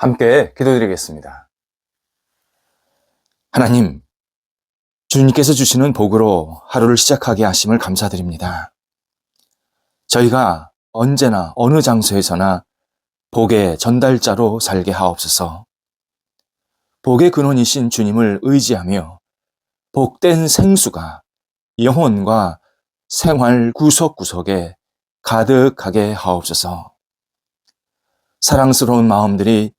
함께 기도드리겠습니다. 하나님, 주님께서 주시는 복으로 하루를 시작하게 하심을 감사드립니다. 저희가 언제나 어느 장소에서나 복의 전달자로 살게 하옵소서. 복의 근원이신 주님을 의지하며 복된 생수가 영혼과 생활 구석구석에 가득하게 하옵소서. 사랑스러운 마음들이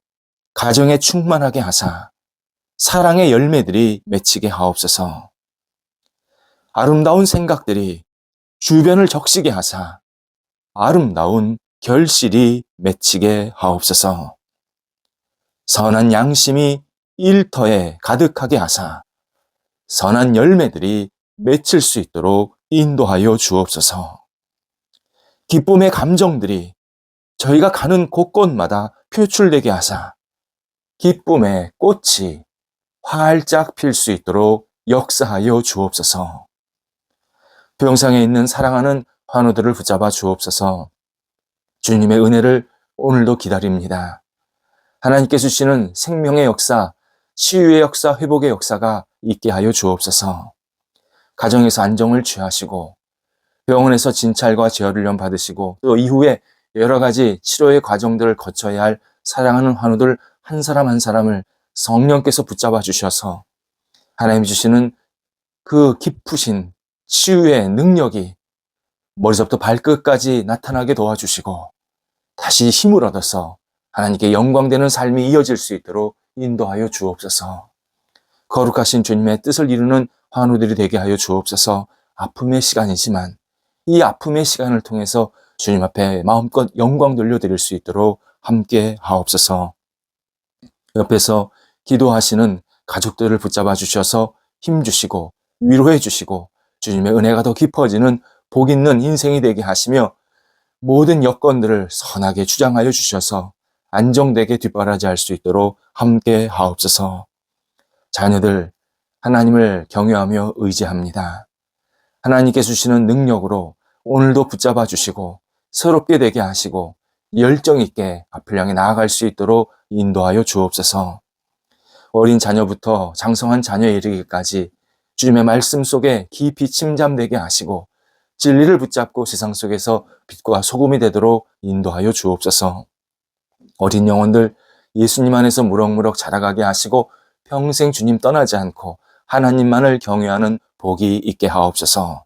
가정에 충만하게 하사 사랑의 열매들이 맺히게 하옵소서. 아름다운 생각들이 주변을 적시게 하사 아름다운 결실이 맺히게 하옵소서. 선한 양심이 일터에 가득하게 하사 선한 열매들이 맺힐 수 있도록 인도하여 주옵소서. 기쁨의 감정들이 저희가 가는 곳곳마다 표출되게 하사 기쁨의 꽃이 활짝 필 수 있도록 역사하여 주옵소서. 병상에 있는 사랑하는 환우들을 붙잡아 주옵소서. 주님의 은혜를 오늘도 기다립니다. 하나님께 주시는 생명의 역사, 치유의 역사, 회복의 역사가 있게 하여 주옵소서. 가정에서 안정을 취하시고 병원에서 진찰과 재활훈련 받으시고 또 이후에 여러 가지 치료의 과정들을 거쳐야 할 사랑하는 환우들 한 사람 한 사람을 성령께서 붙잡아 주셔서 하나님 주시는 그 깊으신 치유의 능력이 머리서부터 발끝까지 나타나게 도와주시고 다시 힘을 얻어서 하나님께 영광되는 삶이 이어질 수 있도록 인도하여 주옵소서. 거룩하신 주님의 뜻을 이루는 환우들이 되게 하여 주옵소서. 아픔의 시간이지만 이 아픔의 시간을 통해서 주님 앞에 마음껏 영광 돌려드릴 수 있도록 함께 하옵소서. 옆에서 기도하시는 가족들을 붙잡아 주셔서 힘 주시고 위로해 주시고 주님의 은혜가 더 깊어지는 복 있는 인생이 되게 하시며 모든 여건들을 선하게 주장하여 주셔서 안정되게 뒷바라지할 수 있도록 함께 하옵소서. 자녀들 하나님을 경외하며 의지합니다. 하나님께 주시는 능력으로 오늘도 붙잡아 주시고 새롭게 되게 하시고 열정 있게 앞을 향해 나아갈 수 있도록 인도하여 주옵소서. 어린 자녀부터 장성한 자녀에 이르기까지 주님의 말씀 속에 깊이 침잠되게 하시고 진리를 붙잡고 세상 속에서 빛과 소금이 되도록 인도하여 주옵소서. 어린 영혼들 예수님 안에서 무럭무럭 자라가게 하시고 평생 주님 떠나지 않고 하나님만을 경외하는 복이 있게 하옵소서.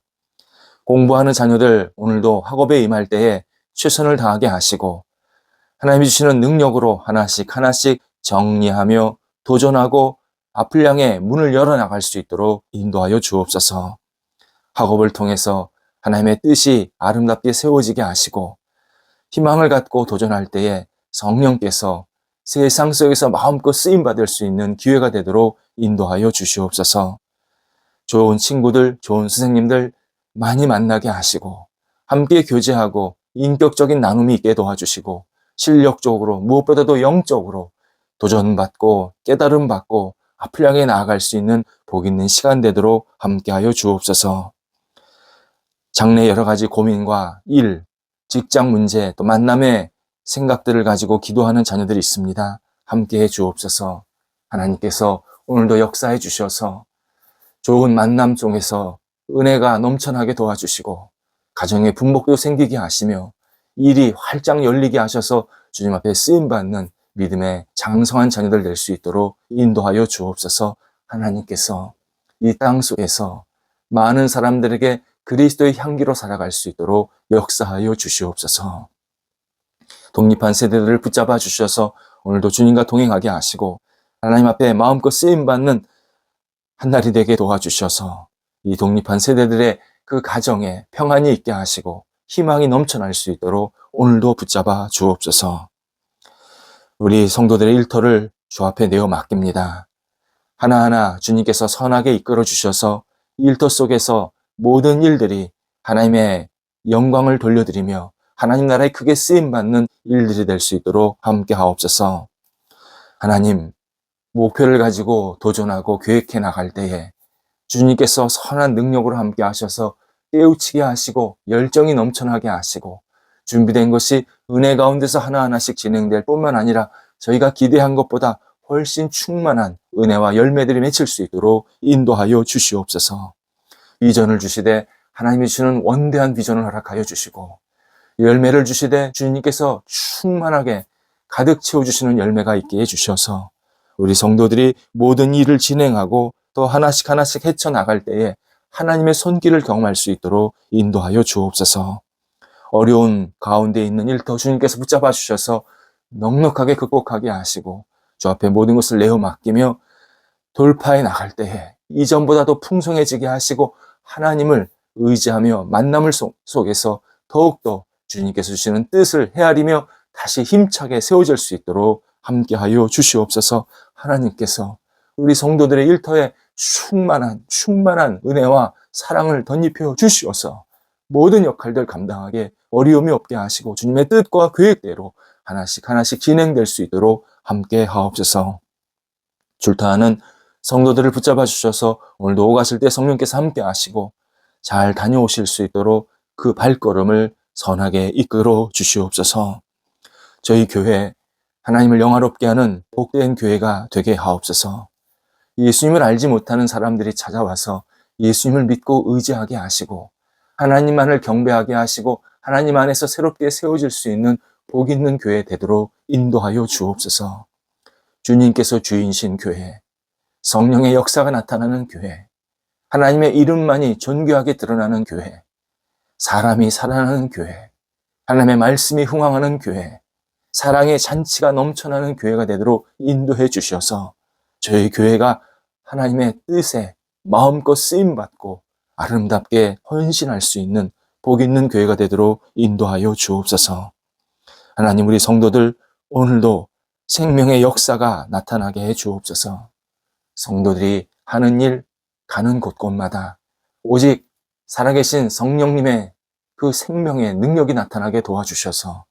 공부하는 자녀들 오늘도 학업에 임할 때에 최선을 다하게 하시고 하나님이 주시는 능력으로 하나씩 하나씩 정리하며 도전하고 앞을 향해 문을 열어 나갈 수 있도록 인도하여 주옵소서. 학업을 통해서 하나님의 뜻이 아름답게 세워지게 하시고 희망을 갖고 도전할 때에 성령께서 세상 속에서 마음껏 쓰임 받을 수 있는 기회가 되도록 인도하여 주시옵소서. 좋은 친구들, 좋은 선생님들 많이 만나게 하시고 함께 교제하고 인격적인 나눔이 있게 도와주시고 실력적으로 무엇보다도 영적으로 도전받고 깨달음 받고 앞을 향해 나아갈 수 있는 복 있는 시간 되도록 함께하여 주옵소서. 장래 여러 가지 고민과 일, 직장 문제, 또 만남의 생각들을 가지고 기도하는 자녀들이 있습니다. 함께해 주옵소서. 하나님께서 오늘도 역사해 주셔서 좋은 만남 속에서 은혜가 넘쳐나게 도와주시고 가정의 분복도 생기게 하시며 일이 활짝 열리게 하셔서 주님 앞에 쓰임 받는 믿음의 장성한 자녀들 될 수 있도록 인도하여 주옵소서 하나님께서 이 땅 속에서 많은 사람들에게 그리스도의 향기로 살아갈 수 있도록 역사하여 주시옵소서. 독립한 세대들을 붙잡아 주셔서 오늘도 주님과 동행하게 하시고 하나님 앞에 마음껏 쓰임 받는 한 날이 되게 도와주셔서 이 독립한 세대들의 그 가정에 평안이 있게 하시고 희망이 넘쳐날 수 있도록 오늘도 붙잡아 주옵소서. 우리 성도들의 일터를 주 앞에 내어 맡깁니다. 하나하나 주님께서 선하게 이끌어 주셔서 일터 속에서 모든 일들이 하나님의 영광을 돌려드리며 하나님 나라에 크게 쓰임 받는 일들이 될 수 있도록 함께 하옵소서. 하나님, 목표를 가지고 도전하고 계획해 나갈 때에 주님께서 선한 능력으로 함께 하셔서 깨우치게 하시고 열정이 넘쳐나게 하시고 준비된 것이 은혜 가운데서 하나하나씩 진행될 뿐만 아니라 저희가 기대한 것보다 훨씬 충만한 은혜와 열매들이 맺힐 수 있도록 인도하여 주시옵소서. 비전을 주시되 하나님이 주시는 원대한 비전을 허락하여 주시고 열매를 주시되 주님께서 충만하게 가득 채워주시는 열매가 있게 해주셔서 우리 성도들이 모든 일을 진행하고 또 하나씩 하나씩 헤쳐나갈 때에 하나님의 손길을 경험할 수 있도록 인도하여 주옵소서. 어려운 가운데 있는 일터 주님께서 붙잡아 주셔서 넉넉하게 극복하게 하시고 주 앞에 모든 것을 내어 맡기며 돌파해 나갈 때에 이전보다 더 풍성해지게 하시고 하나님을 의지하며 만남을 속- 속에서 더욱더 주님께서 주시는 뜻을 헤아리며 다시 힘차게 세워질 수 있도록 함께하여 주시옵소서 하나님께서 우리 성도들의 일터에 충만한 충만한 은혜와 사랑을 덧입혀 주시어서 모든 역할들 감당하게 어려움이 없게 하시고 주님의 뜻과 계획대로 하나씩 하나씩 진행될 수 있도록 함께 하옵소서. 줄타하는 성도들을 붙잡아 주셔서 오늘도 오가실 때 성령께서 함께 하시고 잘 다녀오실 수 있도록 그 발걸음을 선하게 이끌어 주시옵소서. 저희 교회 하나님을 영화롭게 하는 복된 교회가 되게 하옵소서. 예수님을 알지 못하는 사람들이 찾아와서 예수님을 믿고 의지하게 하시고 하나님만을 경배하게 하시고 하나님 안에서 새롭게 세워질 수 있는 복 있는 교회 되도록 인도하여 주옵소서. 주님께서 주인신 교회, 성령의 역사가 나타나는 교회, 하나님의 이름만이 존귀하게 드러나는 교회, 사람이 살아나는 교회, 하나님의 말씀이 흥황하는 교회, 사랑의 잔치가 넘쳐나는 교회가 되도록 인도해 주셔서 저희 교회가 하나님의 뜻에 마음껏 쓰임 받고 아름답게 헌신할 수 있는 복 있는 교회가 되도록 인도하여 주옵소서. 하나님 우리 성도들 오늘도 생명의 역사가 나타나게 해 주옵소서. 성도들이 하는 일, 가는 곳곳마다 오직 살아계신 성령님의 그 생명의 능력이 나타나게 도와주셔서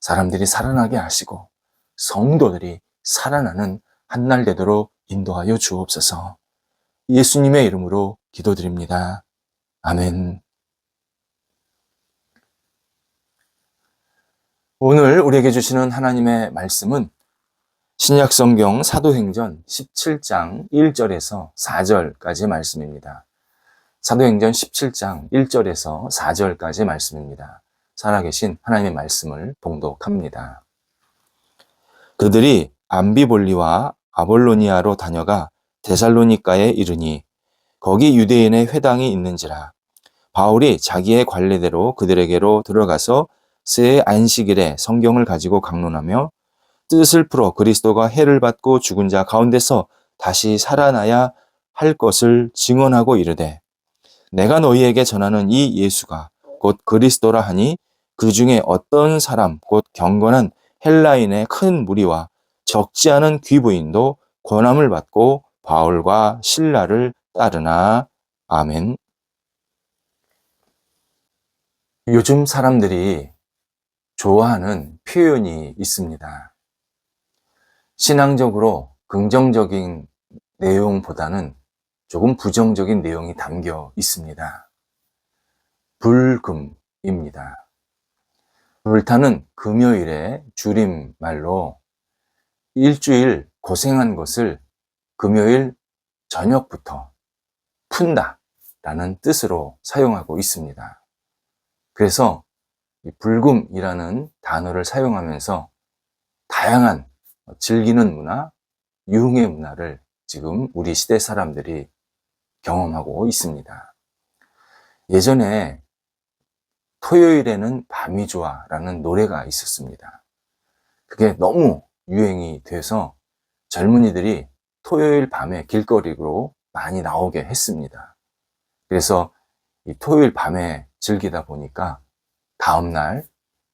사람들이 살아나게 하시고 성도들이 살아나는 한날 되도록 인도하여 주옵소서. 예수님의 이름으로 기도드립니다. 아멘. 오늘 우리에게 주시는 하나님의 말씀은 신약 성경 사도행전 17장 1절에서 4절까지 말씀입니다. 사도행전 17장 1절에서 4절까지 말씀입니다. 살아계신 하나님의 말씀을 봉독합니다. 그들이 암비볼리와 아볼로니아로 다녀가 데살로니가에 이르니 거기 유대인의 회당이 있는지라. 바울이 자기의 관례대로 그들에게로 들어가서 새 안식일에 성경을 가지고 강론하며 뜻을 풀어 그리스도가 해를 받고 죽은 자 가운데서 다시 살아나야 할 것을 증언하고 이르되 내가 너희에게 전하는 이 예수가 곧 그리스도라 하니 그 중에 어떤 사람 곧 경건한 헬라인의 큰 무리와 적지 않은 귀부인도 권함을 받고 바울과 신라를 따르나 아멘. 요즘 사람들이 좋아하는 표현이 있습니다. 신앙적으로 긍정적인 내용보다는 조금 부정적인 내용이 담겨 있습니다. 불금입니다. 불타는 금요일의 줄임말로 일주일 고생한 것을 금요일 저녁부터 푼다 라는 뜻으로 사용하고 있습니다. 그래서 이 불금이라는 단어를 사용하면서 다양한 즐기는 문화, 유흥의 문화를 지금 우리 시대 사람들이 경험하고 있습니다. 예전에 토요일에는 밤이 좋아 라는 노래가 있었습니다. 그게 너무 유행이 돼서 젊은이들이 토요일 밤에 길거리로 많이 나오게 했습니다. 그래서 이 토요일 밤에 즐기다 보니까 다음날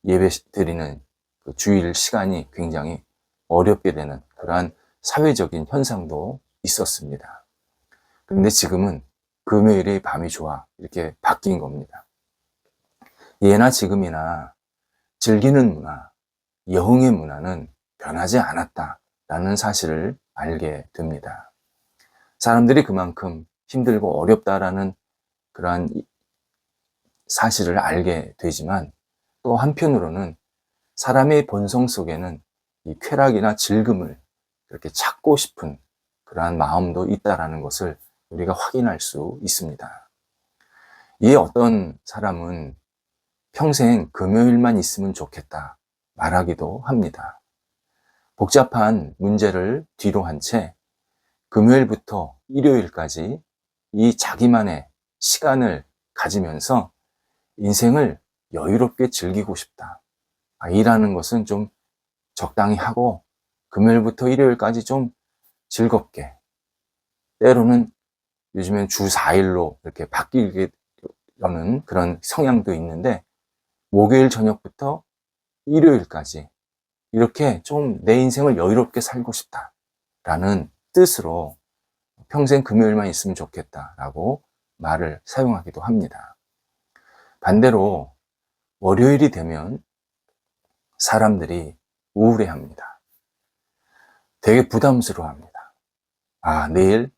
예배 드리는 그 주일 시간이 굉장히 어렵게 되는 그러한 사회적인 현상도 있었습니다. 그런데 지금은 금요일의 밤이 좋아 이렇게 바뀐 겁니다. 예나 지금이나 즐기는 문화, 여흥의 문화는 변하지 않았다라는 사실을 알게 됩니다. 사람들이 그만큼 힘들고 어렵다라는 그러한 사실을 알게 되지만 또 한편으로는 사람의 본성 속에는 이 쾌락이나 즐금을 그렇게 찾고 싶은 그러한 마음도 있다라는 것을 우리가 확인할 수 있습니다. 이에 어떤 사람은 평생 금요일만 있으면 좋겠다 말하기도 합니다. 복잡한 문제를 뒤로 한 채 금요일부터 일요일까지 이 자기만의 시간을 가지면서 인생을 여유롭게 즐기고 싶다. 아, 일하는 것은 좀 적당히 하고 금요일부터 일요일까지 좀 즐겁게 때로는 요즘엔 주 4일로 이렇게 바뀌게 되는 그런 성향도 있는데 목요일 저녁부터 일요일까지 이렇게 좀 내 인생을 여유롭게 살고 싶다라는 뜻으로 평생 금요일만 있으면 좋겠다라고 말을 사용하기도 합니다. 반대로 월요일이 되면 사람들이 우울해 합니다. 되게 부담스러워 합니다. 아, 내일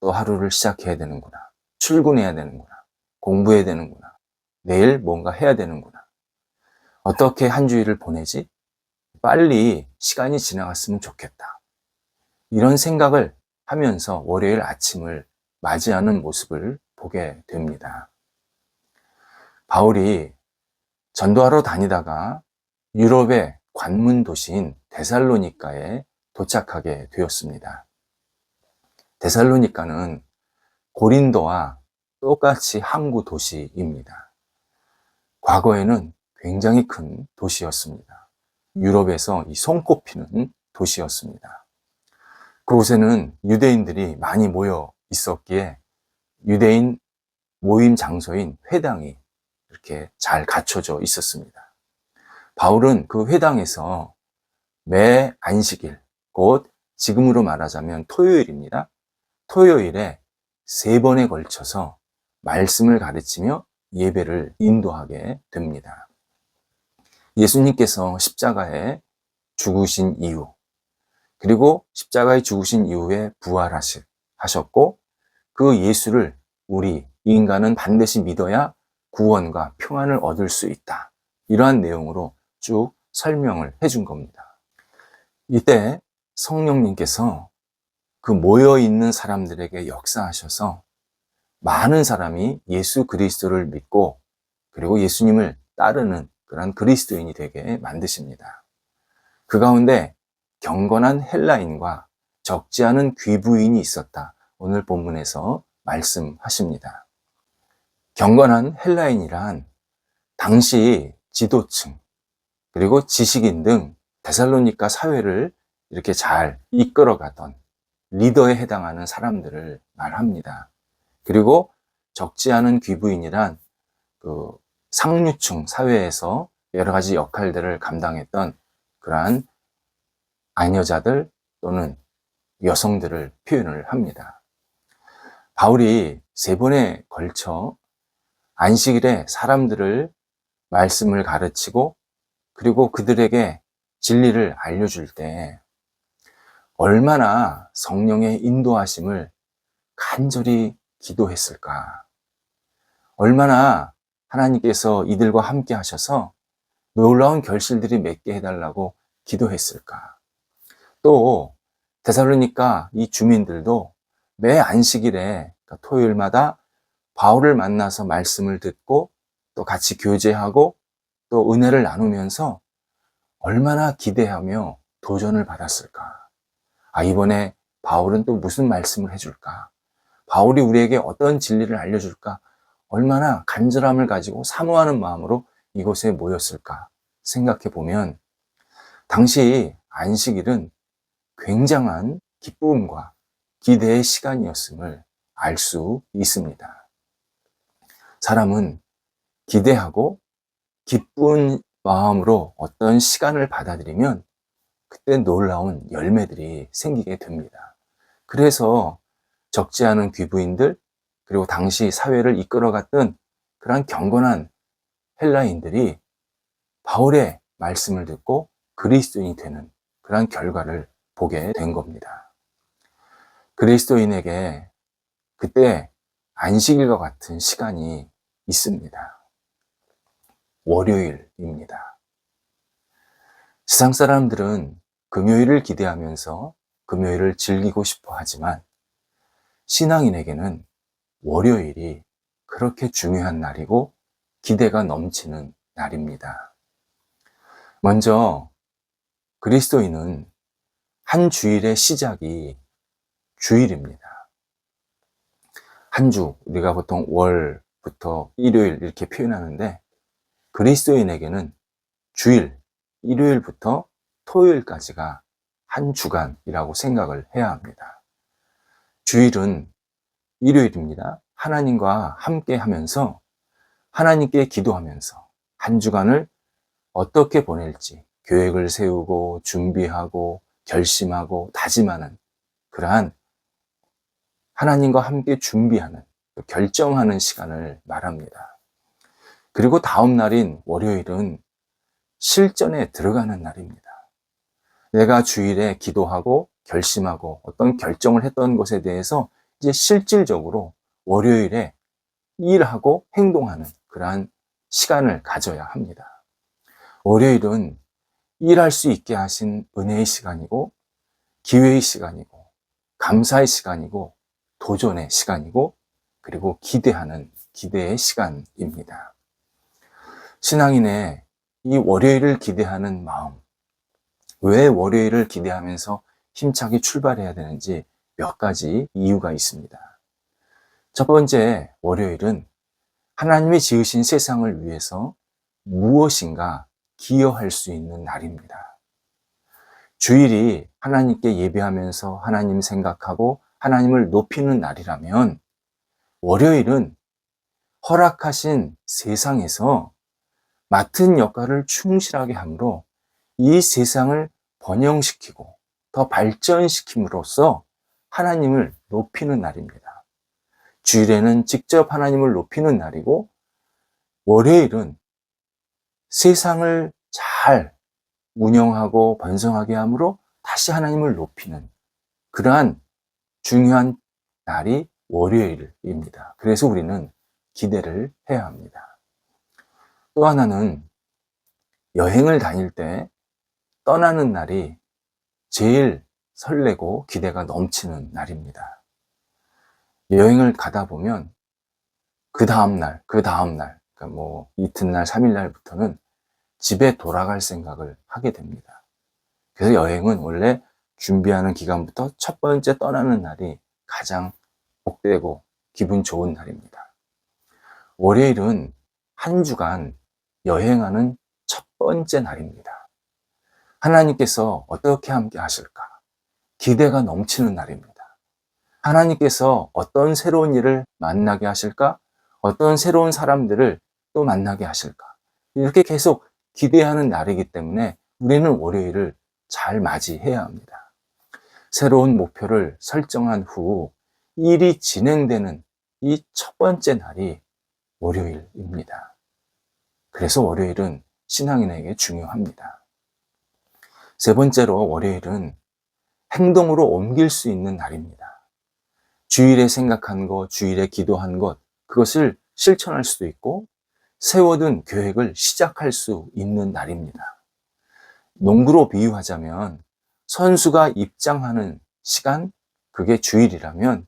또 하루를 시작해야 되는구나. 출근해야 되는구나. 공부해야 되는구나. 내일 뭔가 해야 되는구나. 어떻게 한 주일을 보내지? 빨리 시간이 지나갔으면 좋겠다. 이런 생각을 하면서 월요일 아침을 맞이하는 모습을 보게 됩니다. 바울이 전도하러 다니다가 유럽의 관문 도시인 데살로니카에 도착하게 되었습니다. 데살로니카는 고린도와 똑같이 항구 도시입니다. 과거에는 굉장히 큰 도시였습니다. 유럽에서 이 손꼽히는 도시였습니다. 그곳에는 유대인들이 많이 모여 있었기에 유대인 모임 장소인 회당이 이렇게 잘 갖춰져 있었습니다. 바울은 그 회당에서 매 안식일, 곧 지금으로 말하자면 토요일입니다. 토요일에 세 번에 걸쳐서 말씀을 가르치며 예배를 인도하게 됩니다. 예수님께서 십자가에 죽으신 이후, 그리고 십자가에 죽으신 이후에 부활하셨고, 그 예수를 우리 인간은 반드시 믿어야 구원과 평안을 얻을 수 있다. 이러한 내용으로 쭉 설명을 해준 겁니다. 이때 성령님께서 그 모여있는 사람들에게 역사하셔서 많은 사람이 예수 그리스도를 믿고 그리고 예수님을 따르는 그런 그리스도인이 되게 만드십니다. 그 가운데 경건한 헬라인과 적지 않은 귀부인이 있었다. 오늘 본문에서 말씀하십니다. 경건한 헬라인이란 당시 지도층 그리고 지식인 등 데살로니카 사회를 이렇게 잘 이끌어가던 리더에 해당하는 사람들을 말합니다. 그리고 적지 않은 귀부인이란 그 상류층 사회에서 여러 가지 역할들을 감당했던 그러한 아녀자들 또는 여성들을 표현을 합니다. 바울이 세 번에 걸쳐 안식일에 사람들을 말씀을 가르치고 그리고 그들에게 진리를 알려줄 때 얼마나 성령의 인도하심을 간절히 기도했을까. 얼마나 하나님께서 이들과 함께 하셔서 놀라운 결실들이 맺게 해달라고 기도했을까. 또 데살로니까 이 주민들도 매 안식일에 그러니까 토요일마다 바울을 만나서 말씀을 듣고 또 같이 교제하고 또 은혜를 나누면서 얼마나 기대하며 도전을 받았을까. 아, 이번에 바울은 또 무슨 말씀을 해줄까? 바울이 우리에게 어떤 진리를 알려줄까? 얼마나 간절함을 가지고 사모하는 마음으로 이곳에 모였을까? 생각해 보면, 당시 안식일은 굉장한 기쁨과 기대의 시간이었음을 알 수 있습니다. 사람은 기대하고 기쁜 마음으로 어떤 시간을 받아들이면 그때 놀라운 열매들이 생기게 됩니다. 그래서 적지 않은 귀부인들, 그리고 당시 사회를 이끌어갔던 그러한 경건한 헬라인들이 바울의 말씀을 듣고 그리스도인이 되는 그러한 결과를 보게 된 겁니다. 그리스도인에게 그때 안식일과 같은 시간이 있습니다. 월요일입니다. 세상 사람들은 금요일을 기대하면서 금요일을 즐기고 싶어 하지만 신앙인에게는 월요일이 그렇게 중요한 날이고 기대가 넘치는 날입니다. 먼저 그리스도인은 한 주일의 시작이 주일입니다. 한 주, 우리가 보통 월부터 일요일 이렇게 표현하는데 그리스도인에게는 주일, 일요일부터 토요일까지가 한 주간이라고 생각을 해야 합니다. 주일은 일요일입니다. 하나님과 함께 하면서 하나님께 기도하면서 한 주간을 어떻게 보낼지 계획을 세우고 준비하고 결심하고 다짐하는 그러한 하나님과 함께 준비하는 결정하는 시간을 말합니다. 그리고 다음 날인 월요일은 실전에 들어가는 날입니다. 내가 주일에 기도하고 결심하고 어떤 결정을 했던 것에 대해서 이제 실질적으로 월요일에 일하고 행동하는 그러한 시간을 가져야 합니다. 월요일은 일할 수 있게 하신 은혜의 시간이고 기회의 시간이고 감사의 시간이고 도전의 시간이고 그리고 기대하는 기대의 시간입니다. 신앙인의 이 월요일을 기대하는 마음, 왜 월요일을 기대하면서 힘차게 출발해야 되는지 몇 가지 이유가 있습니다. 첫 번째, 월요일은 하나님이 지으신 세상을 위해서 무엇인가 기여할 수 있는 날입니다. 주일이 하나님께 예배하면서 하나님 생각하고 하나님을 높이는 날이라면 월요일은 허락하신 세상에서 맡은 역할을 충실하게 함으로 이 세상을 번영시키고 더 발전시킴으로써 하나님을 높이는 날입니다. 주일에는 직접 하나님을 높이는 날이고 월요일은 세상을 잘 운영하고 번성하게 함으로 다시 하나님을 높이는 그러한 중요한 날이 월요일입니다. 그래서 우리는 기대를 해야 합니다. 또 하나는 여행을 다닐 때 떠나는 날이 제일 설레고 기대가 넘치는 날입니다. 여행을 가다 보면 그 다음날, 그 다음날, 그러니까 뭐 이튿날, 삼일날부터는 집에 돌아갈 생각을 하게 됩니다. 그래서 여행은 원래 준비하는 기간부터 첫 번째 떠나는 날이 가장 복되고 기분 좋은 날입니다. 월요일은 한 주간 여행하는 첫 번째 날입니다. 하나님께서 어떻게 함께 하실까? 기대가 넘치는 날입니다. 하나님께서 어떤 새로운 일을 만나게 하실까? 어떤 새로운 사람들을 또 만나게 하실까? 이렇게 계속 기대하는 날이기 때문에 우리는 월요일을 잘 맞이해야 합니다. 새로운 목표를 설정한 후 일이 진행되는 이 첫 번째 날이 월요일입니다. 그래서 월요일은 신앙인에게 중요합니다. 세 번째로 월요일은 행동으로 옮길 수 있는 날입니다. 주일에 생각한 것, 주일에 기도한 것, 그것을 실천할 수도 있고, 세워둔 계획을 시작할 수 있는 날입니다. 농구로 비유하자면, 선수가 입장하는 시간, 그게 주일이라면,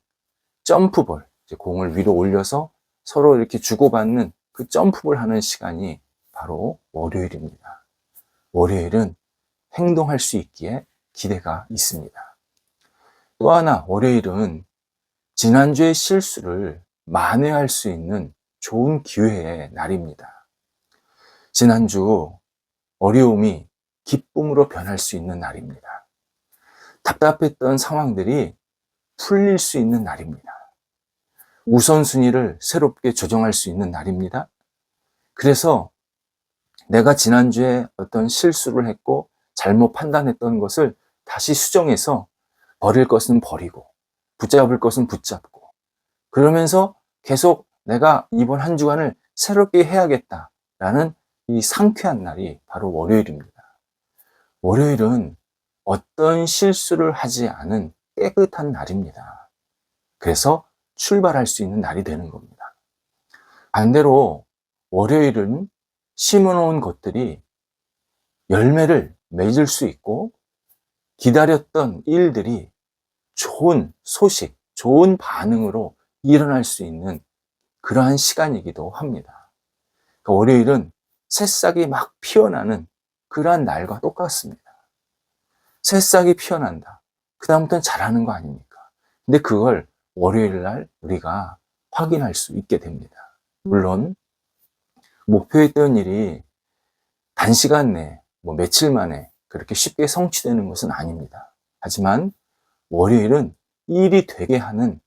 점프볼, 공을 위로 올려서 서로 이렇게 주고받는 그 점프볼 하는 시간이 바로 월요일입니다. 월요일은 행동할 수 있기에 기대가 있습니다. 또 하나, 월요일은 지난주의 실수를 만회할 수 있는 좋은 기회의 날입니다. 지난주 어려움이 기쁨으로 변할 수 있는 날입니다. 답답했던 상황들이 풀릴 수 있는 날입니다. 우선순위를 새롭게 조정할 수 있는 날입니다. 그래서 내가 지난주에 어떤 실수를 했고 잘못 판단했던 것을 다시 수정해서 버릴 것은 버리고 붙잡을 것은 붙잡고 그러면서 계속 내가 이번 한 주간을 새롭게 해야겠다라는 이 상쾌한 날이 바로 월요일입니다. 월요일은 어떤 실수를 하지 않은 깨끗한 날입니다. 그래서 출발할 수 있는 날이 되는 겁니다. 반대로 월요일은 심어놓은 것들이 열매를 맺을 수 있고 기다렸던 일들이 좋은 소식, 좋은 반응으로 일어날 수 있는 그러한 시간이기도 합니다. 그러니까 월요일은 새싹이 막 피어나는 그러한 날과 똑같습니다. 새싹이 피어난다. 그다음부터는 잘하는 거 아닙니까? 근데 그걸 월요일 날 우리가 확인할 수 있게 됩니다. 물론 목표했던 일이 단시간 내에 뭐 며칠 만에 그렇게 쉽게 성취되는 것은 아닙니다. 하지만 월요일은 일이 되게 하는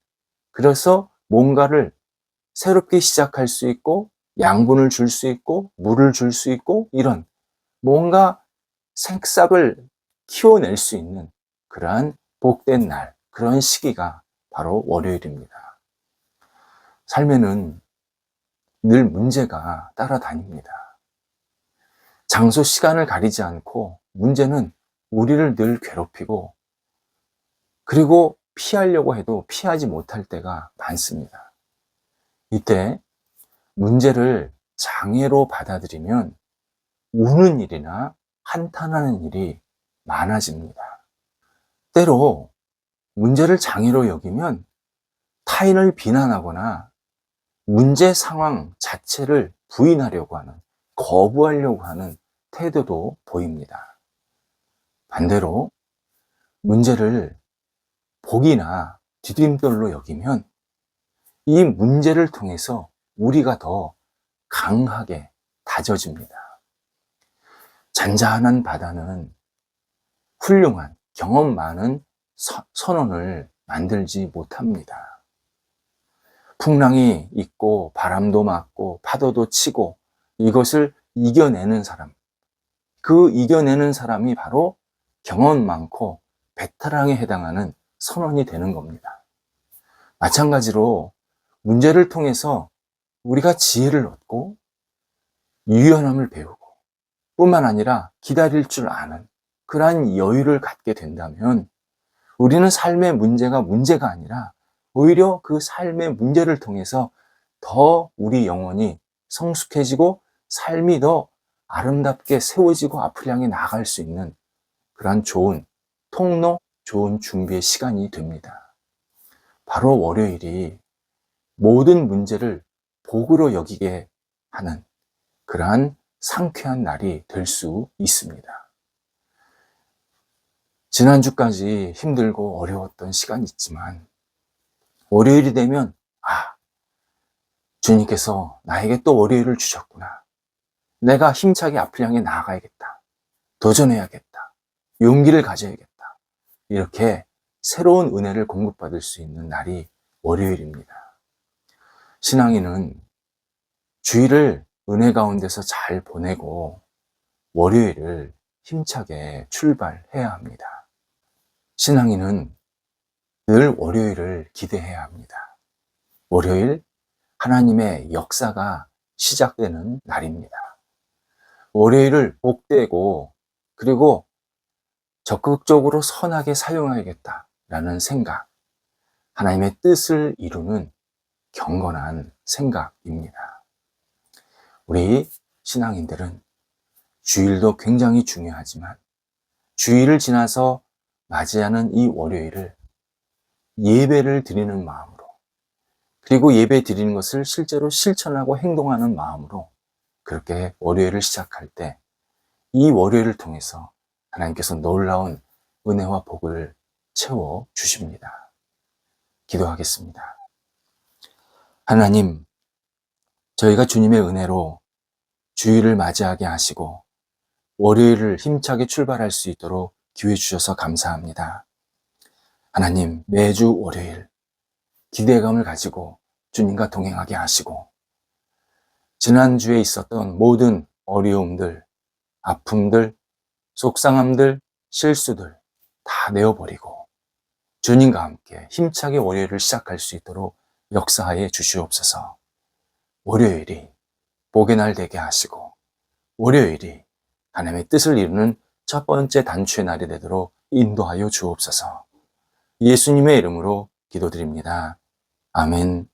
그래서 뭔가를 새롭게 시작할 수 있고 양분을 줄 수 있고 물을 줄 수 있고 이런 뭔가 색싹을 키워낼 수 있는 그러한 복된 날 그런 시기가 바로 월요일입니다. 삶에는 늘 문제가 따라다닙니다. 장소 시간을 가리지 않고 문제는 우리를 늘 괴롭히고 그리고 피하려고 해도 피하지 못할 때가 많습니다. 이때 문제를 장애로 받아들이면 우는 일이나 한탄하는 일이 많아집니다. 때로 문제를 장애로 여기면 타인을 비난하거나 문제 상황 자체를 부인하려고 하는, 거부하려고 하는 태도도 보입니다. 반대로 문제를 복이나 디딤돌로 여기면 이 문제를 통해서 우리가 더 강하게 다져집니다. 잔잔한 바다는 훌륭한 경험 많은 서- 선원을 만들지 못합니다. 풍랑이 있고 바람도 맞고 파도도 치고 이것을 이겨내는 사람. 그 이겨내는 사람이 바로 경험 많고 베테랑에 해당하는 선원이 되는 겁니다. 마찬가지로 문제를 통해서 우리가 지혜를 얻고 유연함을 배우고 뿐만 아니라 기다릴 줄 아는 그러한 여유를 갖게 된다면 우리는 삶의 문제가 문제가 아니라 오히려 그 삶의 문제를 통해서 더 우리 영혼이 성숙해지고 삶이 더 아름답게 세워지고 앞을 향해 나아갈 수 있는 그러한 좋은 통로, 좋은 준비의 시간이 됩니다. 바로 월요일이 모든 문제를 복으로 여기게 하는 그러한 상쾌한 날이 될 수 있습니다. 지난주까지 힘들고 어려웠던 시간이 있지만 월요일이 되면 아 주님께서 나에게 또 월요일을 주셨구나. 내가 힘차게 앞을 향해 나아가야겠다. 도전해야겠다. 용기를 가져야겠다. 이렇게 새로운 은혜를 공급받을 수 있는 날이 월요일입니다. 신앙인은 주일을 은혜 가운데서 잘 보내고 월요일을 힘차게 출발해야 합니다. 신앙인은 늘 월요일을 기대해야 합니다. 월요일 하나님의 역사가 시작되는 날입니다. 월요일을 복되고 그리고 적극적으로 선하게 사용하야겠다라는 생각, 하나님의 뜻을 이루는 경건한 생각입니다. 우리 신앙인들은 주일도 굉장히 중요하지만 주일을 지나서 맞이하는 이 월요일을 예배를 드리는 마음으로 그리고 예배 드리는 것을 실제로 실천하고 행동하는 마음으로 그렇게 월요일을 시작할 때 이 월요일을 통해서 하나님께서 놀라운 은혜와 복을 채워 주십니다. 기도하겠습니다. 하나님, 저희가 주님의 은혜로 주일을 맞이하게 하시고 월요일을 힘차게 출발할 수 있도록 기회 주셔서 감사합니다. 하나님, 매주 월요일 기대감을 가지고 주님과 동행하게 하시고 지난주에 있었던 모든 어려움들, 아픔들, 속상함들, 실수들 다 내어버리고 주님과 함께 힘차게 월요일을 시작할 수 있도록 역사하여 주시옵소서. 월요일이 복의 날 되게 하시고 월요일이 하나님의 뜻을 이루는 첫 번째 단추의 날이 되도록 인도하여 주옵소서. 예수님의 이름으로 기도드립니다. 아멘.